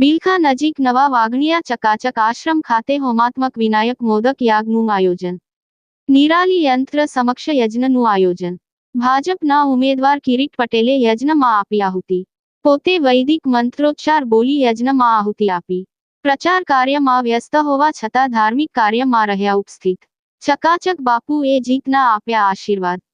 બિલખા નજીક નવા વાઘણિયા ચકાચક આશ્રમ ખાતે હોમાત્મક વિનાયક મોદક યાગનું આયોજન. નિરાલી યંત્ર સમક્ષ યજ્ઞનું આયોજન. ભાજપના ઉમેદવાર કિરીટ પટેલે યજ્ઞમાં આપી આહુતિ. પોતે વૈદિક મંત્રોચ્ચાર બોલી યજ્ઞમાં આહુતિ આપી. પ્રચાર કાર્યમાં વ્યસ્ત હોવા છતાં ધાર્મિક કાર્યમાં રહ્યા ઉપસ્થિત. ચકાચક બાપુએ જીતના આપ્યા આશીર્વાદ.